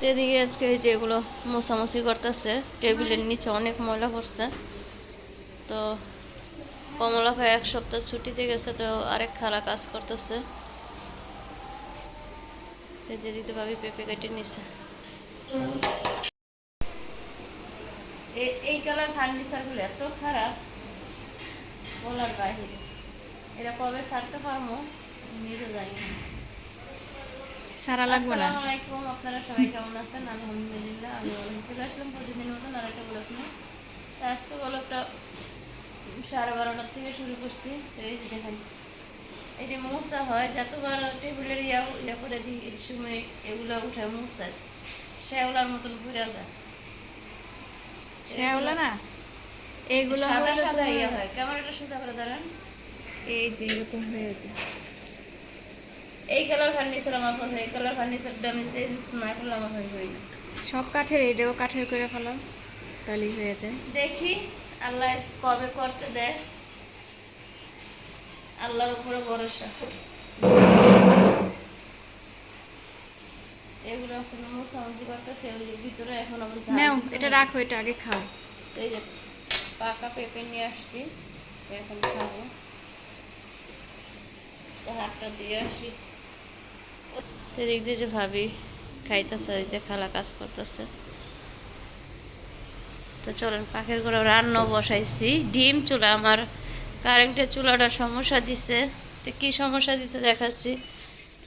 তো এদিকে আজকে যেগুলো মোছামুছি করতেছে, টেবিলের নিচে অনেক ময়লা পড়ছে। তো কমলা ভাই এক সপ্তাহ ছুটিতে গেছে, তো আরেক খালা কাজ করতেছে। যে দিতে ভাবি পেঁপে কেটে নিছে। এই কালার ফার্নিচারগুলো এত খারাপ, বলার বাহিরে। এটা কবে ছাড়তে পারব নিজে জানি না। সারা লাগবে না। আসসালামু আলাইকুম আপনারা সবাই কেমন আছেন? আলহামদুলিল্লাহ আমি চলে আসলাম প্রতিদিনের মতন আর একটা ব্লগ নিয়ে। তা আজকে ব্লগটা সাড়ে বারোটার থেকে শুরু করছি। তো এই যে দেখেন এটি মশা হয় যতবার টেবিলের ইয়া ইয়া করে দিই এই সময় এগুলো উঠে মশা শ্যাওলার মতন ঘুরে যায়। শ্যাওলা না? এগুলো সাদা সাদা ইয়া হয়। ক্যামেরাটা সোজা করে দাঁড়ান এই যে এরকম হয়েছে এই কালার ফার্নিচার আমার পছন্দ এই কালার ফার্নিচারটা আমি চেঞ্জ না করলে আমার হয় হয় না। সব কাঠের এটাও কাঠের করে ফেলাম তাহলেই হয়ে যায়। দেখি আল্লাহ কবে করতে দেয়। আল্লাহর উপরে ভরসা। এগুলো এখন মোছামুছি করতেছে ওই ভিতরে এখন আবার নাও এটা। রাখো এটা আগে খাও। এই যে পাকা পেঁপে নিয়ে আসছি এখন খাব। হাতটা দিয়ে আসি। তো এদিক যে ভাবি খাইতেছে, এদিক খালা কাজ করতেছে। তো চলেন, পাখির করে রান্না বসাইছি। ডিম চুলা, আমার কারেন্টের চুলাটা সমস্যা দিছে। তো কী সমস্যা দিছে দেখাচ্ছি।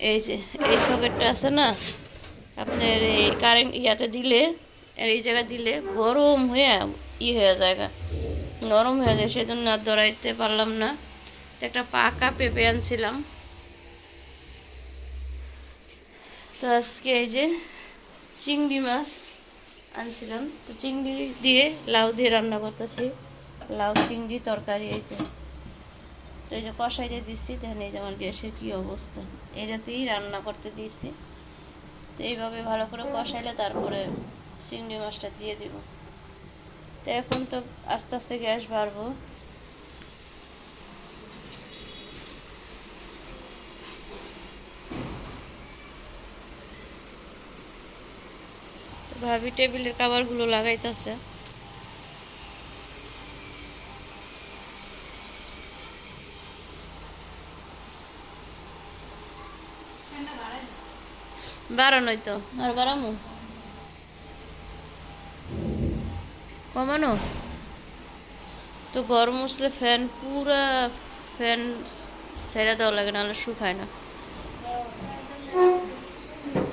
এই যে, এই সকেটটা আছে না, আপনার এই কারেন্ট ইয়াতে দিলে এই জায়গায় দিলে গরম হয়ে ই হয়ে যায় গা। নরম হয়ে যায়, সেজন্য আর ধরাইতে পারলাম না। একটা পাকা পেঁপে আনছিলাম। তো আজকে এই যে চিংড়ি মাছ আনছিলাম। তো চিংড়ি দিয়ে লাউ দিয়ে রান্না করতেছি। লাউ, চিংড়ি, তরকারি, এই যে। তো এই যে কষাই দিয়ে দিচ্ছি দেখেন এই যে আমার গ্যাসের কী অবস্থা। এটাতেই রান্না করতে দিয়েছি। তো এইভাবে ভালো করে কষাইলে তারপরে চিংড়ি মাছটা দিয়ে দিব। তো এখন তো আস্তে আস্তে গ্যাস বাড়বো। ভাবি টেবিলের কাভারগুলো লাগাইতেছে। বাড়ানোই তো, আর বাড়ামো? কমানো? তো গরম উঠলে ফ্যান পুরা ফ্যান ছেড়ে দেওয়া লাগে, নাহলে শুকায় না।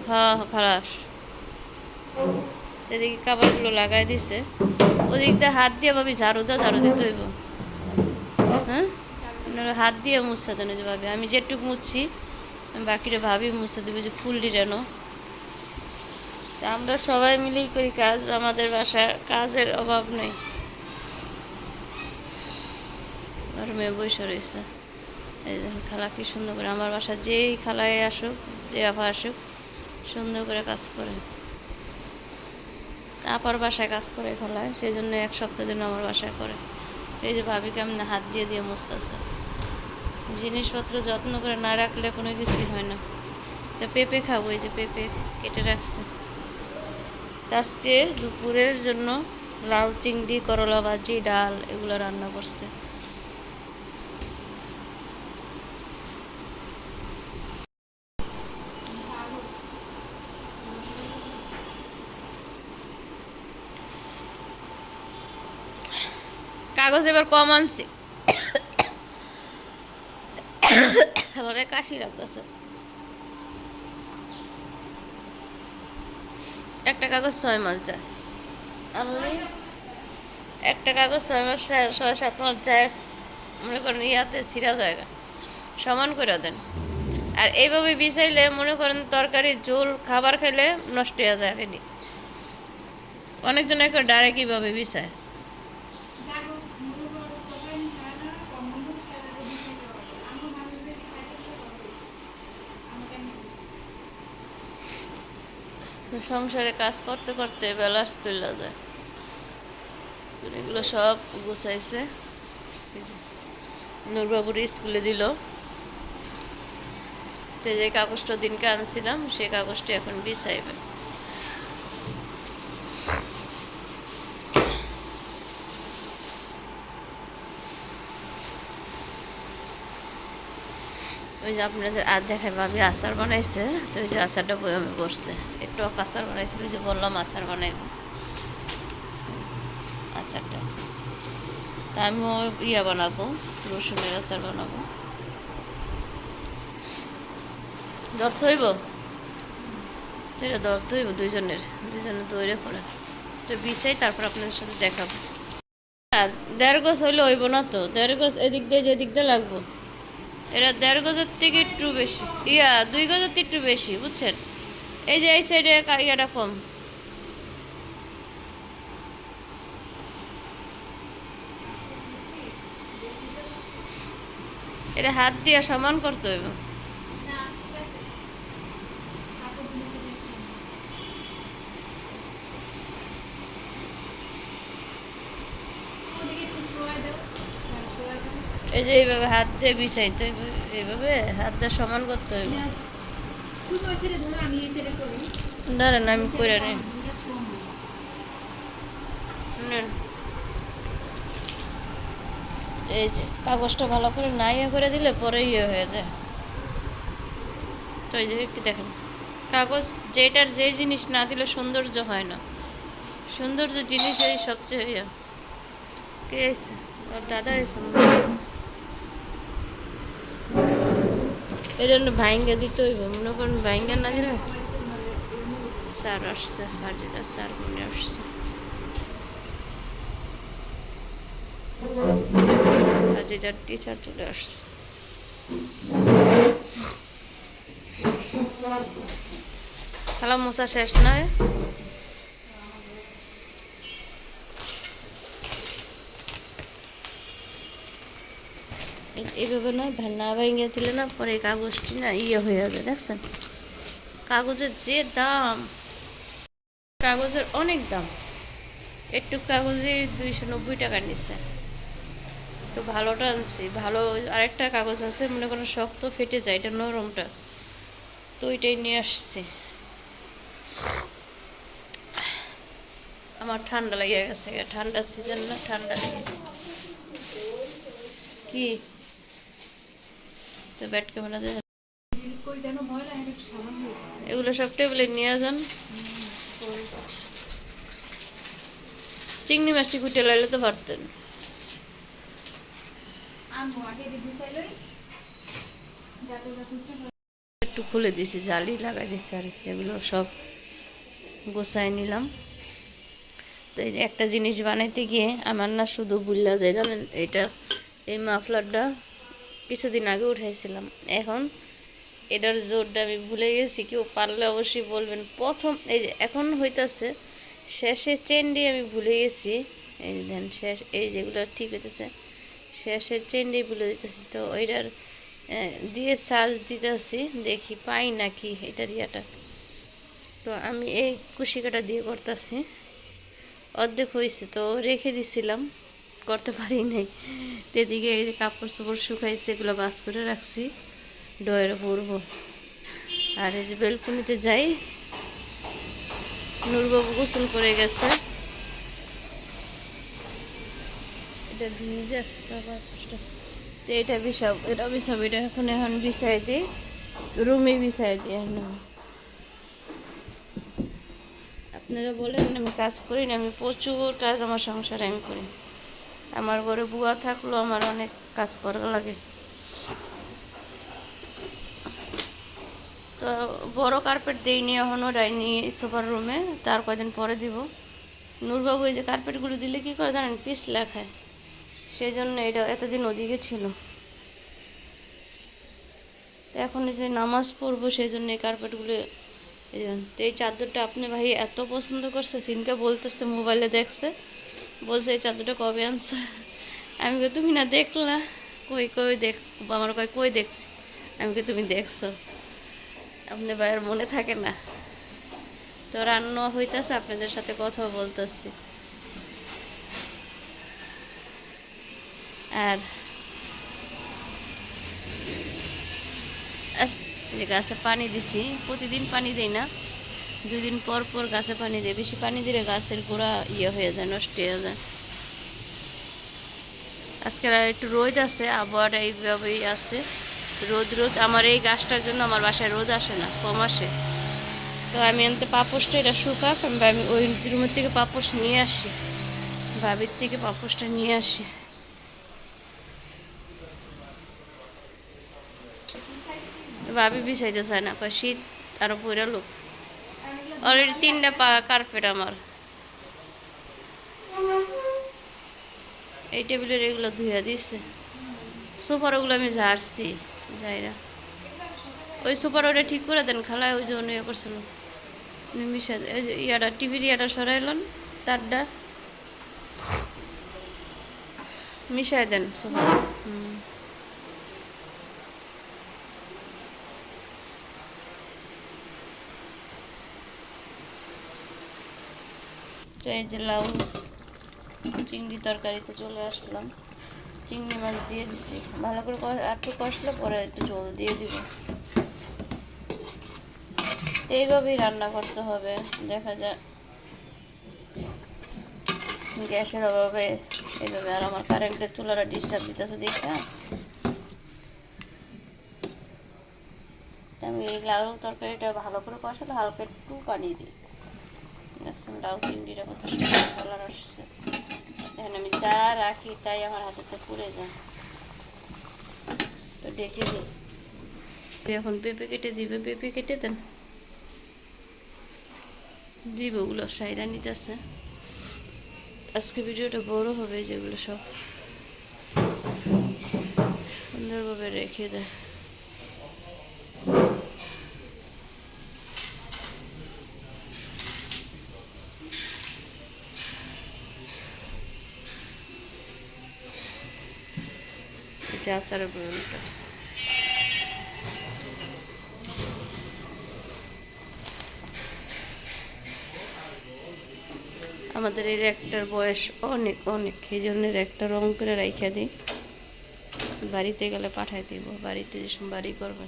হ্যাঁ হ্যাঁ এদিকে কাবারগুলো লাগাই দিছে ওদিক হাত দিয়ে ভাবি ঝাড়ু দাও, ঝাড়ু দিতে হইব। হ্যাঁ? হাত দিয়ে মুছতে দেন যে ভাবি। আমি যেটুকু মুছছি বাকিটা ভাবি মুছে দেবো যে ফুল ডিরানো আমরা সবাই মিলেই করি কাজ, আমাদের বাসার কাজের অভাব নেই। আর মেয়ে বসে রয়েছে। খালা কি সুন্দর করে, আমার বাসা যেই খালায় আসুক, যে আফা আসুক, সুন্দর করে কাজ করে। আপার বাসায় কাজ করে খোলা সেই জন্য এক সপ্তাহের জন্য আমার বাসায় করে। এই যে ভাবি কেমন হাত দিয়ে দিয়ে মুছতেছে। জিনিসপত্র যত্ন করে না রাখলে কোনো কিছুই হয় না। তো পেঁপে খাব, এই যে পেঁপে কেটে রাখছে। আজকে দুপুরের জন্য লাল চিংড়ি, করলা ভাজি, ডাল এগুলো রান্না করছে। কাগজ এবার কম আনছি। কাশি লাগতেছে। একটা কাগজ ছয় মাস যায়। একটা কাগজ ছয় মাস ছয়- সাত মাস যায়, মনে করেন ইয়াতে ছিঁড়া জায়গা। সমান করে দেন। আর এইভাবে বিছাইলে মনে করেন তরকারি, ঝোল, খাবার খেলে নষ্ট হয়ে যায় অনেকজন একটা ডাইরেক্ট কীভাবে বিছায়। সংসারে কাজ করতে করতে বেলা তুলে যায়। এগুলো সব গুছাইছে। নূরবাবুর স্কুলে দিল। যে কাগজটা দিনকে আনছিলাম সেই কাগজটি এখন বিছাইবে। ওই যে আপনাদের আর দেখায় ভাবি আচার বানাইছে, তো ওই যে আচারটা বয়ামে বসছে। একটু আচার বানাইছিল, ওই যে বললাম আচার বানাইব। আচারটা। তা আমিও ইয়া বানাবো, রসুনের আচার বানাবো। ধরতে হইব? এটা ধরতে হইব দুইজনের, দুইজনে তৈরি করে। তো বিষাই তারপর আপনাদের সাথে দেখাবো। হ্যাঁ দেড় গজ হইলে হইব না তো? দেড় গছ এদিক দিয়ে যেদিক দিয়ে লাগবো। এরা দেড় গজের থেকে একটু বেশি। ইয়া, দুই গজের থেকে একটু বেশি, বুঝছেন? এই যে এই সাইডে ইয়াটা কম। এটা হাত দিয়ে সমান করতে হইব। এই যে এইভাবে হাত দিয়ে বিছাইতে এইভাবে হাত দিয়ে সমান করতে হইব। দাঁড়ান, আমি করে নেন। এই যে কাগজটা ভালো করে না ইয়ে করে দিলে পরে ইয়ে হয়ে যায়। তো এই যে কি দেখেন, কাগজ যেটার যে জিনিস না দিলে সৌন্দর্য হয় না। সৌন্দর্য জিনিস এই সবচেয়ে ইয়ে। কে এসে? ওর দাদা এসে। এটা ভাইঙ্গা দিতে হইব। মনে করেন ভাইঙ্গা না দিলে স্যার আসছে হারজিদা স্যার মনে আসছে। হারজিদার টিচার চলে আসছে। খেলা মশা শেষ নয়? এইভাবে নয় না ভেঙে দিলে না পরে কাগজটি না ইয়ে হয়ে যাবে, দেখছেন? কাগজের যে দাম, কাগজের অনেক দাম। একটু কাগজে দুইশো নব্বই টাকা নিচ্ছে। তো ভালোটা আনছি, ভালো আরেকটা কাগজ আছে, মনে করেন শক্ত, ফেটে যায়, এটা নরমটা। তো ওইটাই নিয়ে আসছি। আমার ঠান্ডা লেগে গেছে ঠান্ডা সিজন না, ঠান্ডা লেগে কি? তো ব্যাট ক্যামেরা দিয়ে এগুলো সব টেবিলে নিয়ে যান। চিংড়ি মাছটি কুটে লাইলে তো পারতেন একটু খুলে দিছি জালি লাগাই দিছি আর এগুলো সব গোছায় নিলাম। তো এই যে একটা জিনিস বানাইতে গিয়ে আমার না শুধু বুল্লা যায় জানেন? এটা এই মাফলারটা কিছুদিন আগে উঠাইছিলাম। এখন এটার জোরটা আমি ভুলে গেছি, কেউ পারলে অবশ্যই বলবেন। প্রথম, এই যে এখন হইতাছে, শেষে চেন দিয়ে আমি ভুলে গেছি। এই দেন, শেষ, এই যেগুলো ঠিক হইতেছে শেষের চেন দিয়ে ভুলে দিতেছি তো ওইটার দিয়ে চার্জ দিতেছি, দেখি পাই নাকি এটা ইয়াটা তো আমি এই কুশিকাটা দিয়ে করতেছি। অর্ধেক হয়েছে তো রেখে দিছিলাম। করতে পারি নাই। তো এদিকে এই যে কাপড় চোপড় শুকাইছে, এগুলো বাস করে রাখছি, ডয়ের পরবো। আর এই যে বেলকুনিতে যাই, নূরবাবু গোসল করে গেছে। এটা তো এটা বিছাব এটা বিছাব, এটা এখন এখন বিছাই দিই, রুমে বিছাই দিই এখন। আপনারা বলেন, আমি কাজ করি না, আমি প্রচুর কাজ আমার সংসারে আমি করি। আমার ঘরে বুয়া থাকল, আমার অনেক কাজ করা লাগে। তো বড় কার্পেট দিইনি এখনও ডাইনি সুপার রুমে তার কদিন পরে দিব। নূরবাবু এই যে কার্পেটগুলো দিলে কি করে জানেন পিস লেখায়। সেই জন্য এটা এতদিন ওদিকে ছিল। এখন এই যে নামাজ পড়ব সেই জন্য এই কার্পেটগুলো এই চাদরটা আপনি ভাই এত পছন্দ করছে, তিনকে বলতেছে, মোবাইলে দেখছে। বলছে, এই চাদরটা কবে আনছে? আমি কই, তুমি না দেখলা? কই কই দেখ, আমার কয়, কই দেখছি? আমি কই, তুমি দেখছ? আপনি ভাইয়ের মনে থাকে না। তো রান্না হইতাছে, আপনাদের সাথে কথা বলতেছি। আর গাছে পানি দিছি, প্রতিদিন পানি দেই না। দুদিন পর পর গাছে পানি দেয়, বেশি পানি দিলে গাছের গোড়া ইয়ে হয়ে যায়, নষ্ট হয়ে যায়। আজকে একটু রোদ আছে, আবহাওয়াটা এইভাবেই আছে। রোদ রোদ, আমার এই গাছটার জন্য আমার বাসায় রোদ আসে না, কম আসে। তো আমি এনতে পাপোসটা এটা শুকাক, আমি ওই রুমের থেকে পাপোস নিয়ে আসি। ভাবির থেকে পাপোসটা নিয়ে আসি। ভাবি বিছাইতে চায় না শীত আরও পইরা লোক। অলরেডি তিনটা পা কার্পেট আমার। এই টেবিলের এগুলো ধুয়ে দিছে। সোফার ওগুলো আমি ঝাড়ছি, যাইরা। ওই সোফার ওটা ঠিক করে দেন, খালায় ওই জন্য ইয়ে করছিল। মিশা ইয়াটা, টিভির ইয়াটা সরাইলেন, তারটা মিশাই দেন সোফা হুম। তো এই যে লাউ, চিংড়ি তরকারিতে চলে আসলাম। চিংড়ি মাছ দিয়ে দিছি। ভালো করে একটু কষলে পরে একটু জল দিয়ে দিব। এইভাবেই রান্না করতে হবে। দেখা যায় গ্যাসের অভাবে এইভাবে আর আমার কারেন্টের চুলাটা ডিস্টার্ব দিতেছে দেখা আমি লাউ তরকারিটা ভালো করে কষালে হালকা একটু পানি দিই। দেখছেন লাউ চিংড়িটা কত সুন্দর কালার আসছে এখন আমি যা রাখি তাই আমার হাতেতে পুড়ে যায় তো ডেকে দিই এখন পেঁপে কেটে দিবে পেঁপে কেটে দেন দিব ওগুলো সাইরা নিতেছে আজকে ভিডিওটা বড় হবে যেগুলো সব সুন্দরভাবে রেখে দেয় এটা আচারের বয়নটা আমাদের এই র্যাকটার বয়স অনেক অনেক। এই জন্য একটা রং করে রাইখা দিই। বাড়িতে গেলে পাঠাই দিব। বাড়িতে যেসব বাড়ি করবে।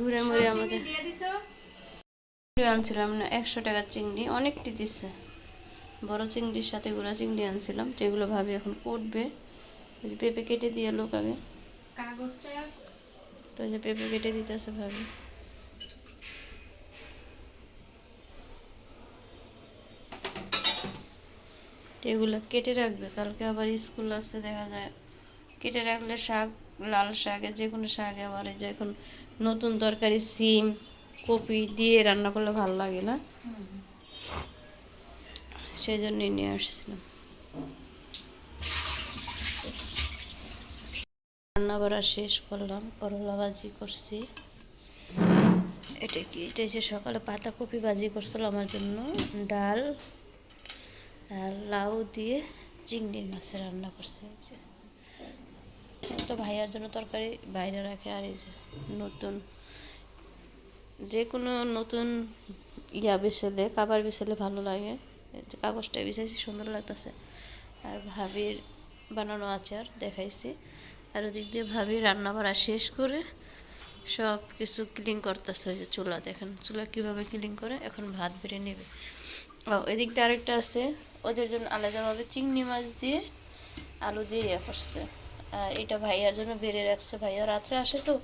ঘুরে মুড়ে আমাদের আনছিলাম না একশো টাকার চিংড়ি। অনেকটি দিচ্ছে বড় চিংড়ির সাথে গুঁড়া চিংড়ি আনছিলাম তো এগুলো ভাবি এখন কুটবে ওই যে পেঁপে কেটে দিয়ে লোক আগে। কাগজটা? তো যে পেঁপে কেটে দিতেছে ভাবি। এগুলো কেটে রাখবে কালকে আবার স্কুল আছে দেখা যায়। কেটে রাখলে শাক লাল শাকে যে কোনো শাক আবার এই যে এখন নতুন তরকারি সিম কপি দিয়ে রান্না করলে ভালো লাগে না? সেই জন্যই নিয়ে আসছিলাম। রান্না বাড়া শেষ করলাম, করলা ভাজি করছি। এটা কি? এটা হচ্ছে সকালে পাতাকপি ভাজি করছিল আমার জন্য, ডাল আর লাউ দিয়ে চিংড়ি মাছ রান্না করছে তো ভাইয়ার জন্য তরকারি, বাইরে রাখে আর এই যে নতুন, যে কোনো নতুন ইয়া বিছালে খাবার বিছালে ভালো লাগে। কাগজটা বিছাইছি, সুন্দর লাগতেছে। আর ভাবির বানানো আচার দেখাইছি। আর ওদিক দিয়ে ভাবি রান্না বাড়া শেষ করে সব কিছু ক্লিন করতেছে, ওই যে চুলা। দেখেন, চুলা কীভাবে ক্লিন করে, এখন ভাত বেড়ে নেবে। ও, এদিক দিয়ে আরেকটা আছে, ওদের জন্য আলাদাভাবে চিংড়ি মাছ দিয়ে আলু দিয়ে ইয়ে করছে। আর এটা ভাইয়ার জন্য বেড়ে রাখছে। ভাইয়া রাত্রে আসে তো।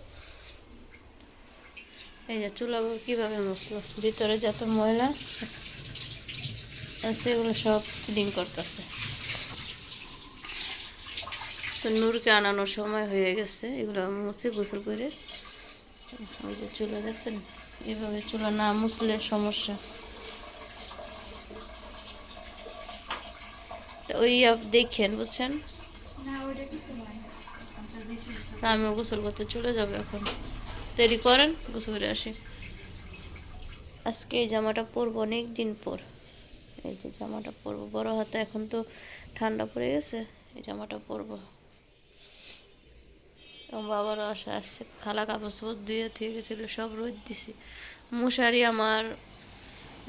এই যে চুলা কীভাবে মশলো ভিতরে যত ময়লা আছে এগুলো সব ক্লিন করতেছে। তো নূরকে আনানোর সময় হয়ে গেছে এগুলো মুছে গোসল করে ওই যে চুলা দেখছেন? এভাবে চুলা না মুছলে সমস্যা। তো ওই দেখেন বুঝছেন? না আমিও গোসল করতে চলে যাব এখন। তৈরি করেন গোসল করে আসি। আজকে এই জামাটা পরবো অনেক দিন পর। এই যে জামাটা পরবো। বড় হাতে এখন তো ঠান্ডা পড়ে গেছে, এই জামাটা পরবো। বাবারও আসে আসছে, খালা কাপড় চোপড় ধুয়ে থুয়ে গেছিল, সব রোদ দিছি। মশারি আমার,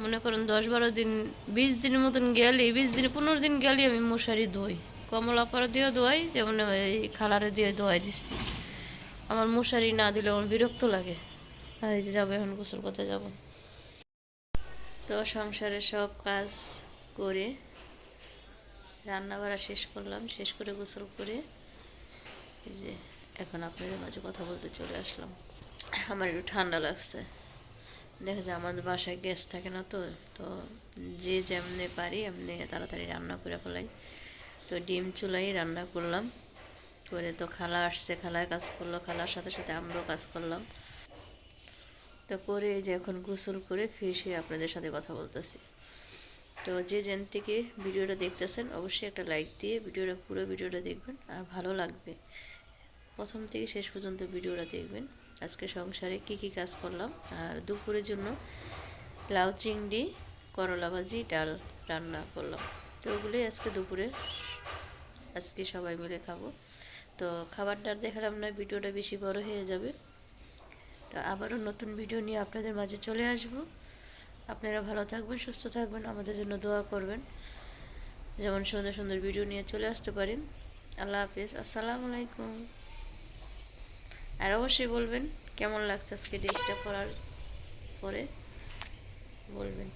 মনে করেন দশ বারো দিন, বিশ দিনের মতন গেলে, বিশ দিন পনেরো দিন গেলে আমি মশারি ধুই। কমলা পাড়া দিয়ে ধোয়াই, যেমন এই খালারে দিয়ে ধোয়াই দিচ্ছি আমার মশারি না দিলে আমার বিরক্ত লাগে। আর এই যে যাব, এখন গোসল করতে যাব। তো সংসারের সব কাজ করে রান্না বাড়া শেষ করলাম, শেষ করে গোসল করে এই যে এখন আপনাদের মাঝে কথা বলতে চলে আসলাম। আমার একটু ঠান্ডা লাগছে। দেখা যায় আমাদের বাসায় গ্যাস থাকে না তো তো যে যেমনি পারি এমনি তাড়াতাড়ি রান্না করে ফেলাই। তো ডিম চুলাই রান্না করলাম। করে তো খালা আসছে খালায় কাজ করল, খালার সাথে সাথে আমরাও কাজ করলাম। তো করে যে এখন গোসল করে ফ্রেশ হয়ে আপনাদের সাথে কথা বলতেছি। তো যে যেন থেকে ভিডিওটা দেখতেছেন, অবশ্যই একটা লাইক দিয়ে ভিডিওটা, পুরো ভিডিওটা দেখবেন আর ভালো লাগবে। প্রথম থেকে শেষ পর্যন্ত ভিডিওটা দেখবেন। আজকে সংসারে কি কি কাজ করলাম আর দুপুরের জন্য লাউ চিংড়ি, করলা ভাজি, ডাল রান্না করলাম। তো ওগুলোই আজকে দুপুরে আজকে সবাই মিলে খাব। তো খাবারটা দেখালাম না, ভিডিওটা বেশি বড় হয়ে যাবে। তো আবারও নতুন ভিডিও নিয়ে আপনাদের মাঝে চলে আসব। আপনারা ভালো থাকবেন, সুস্থ থাকবেন, আমাদের জন্য দোয়া করবেন। যেমন সুন্দর সুন্দর ভিডিও নিয়ে চলে আসতে পারেন। আল্লাহ হাফিজ, আসসালাম আলাইকুম। আর অবশ্যই বলবেন, কেমন লাগছে আজকে ড্রেসটা পরার পরে? বলবেন।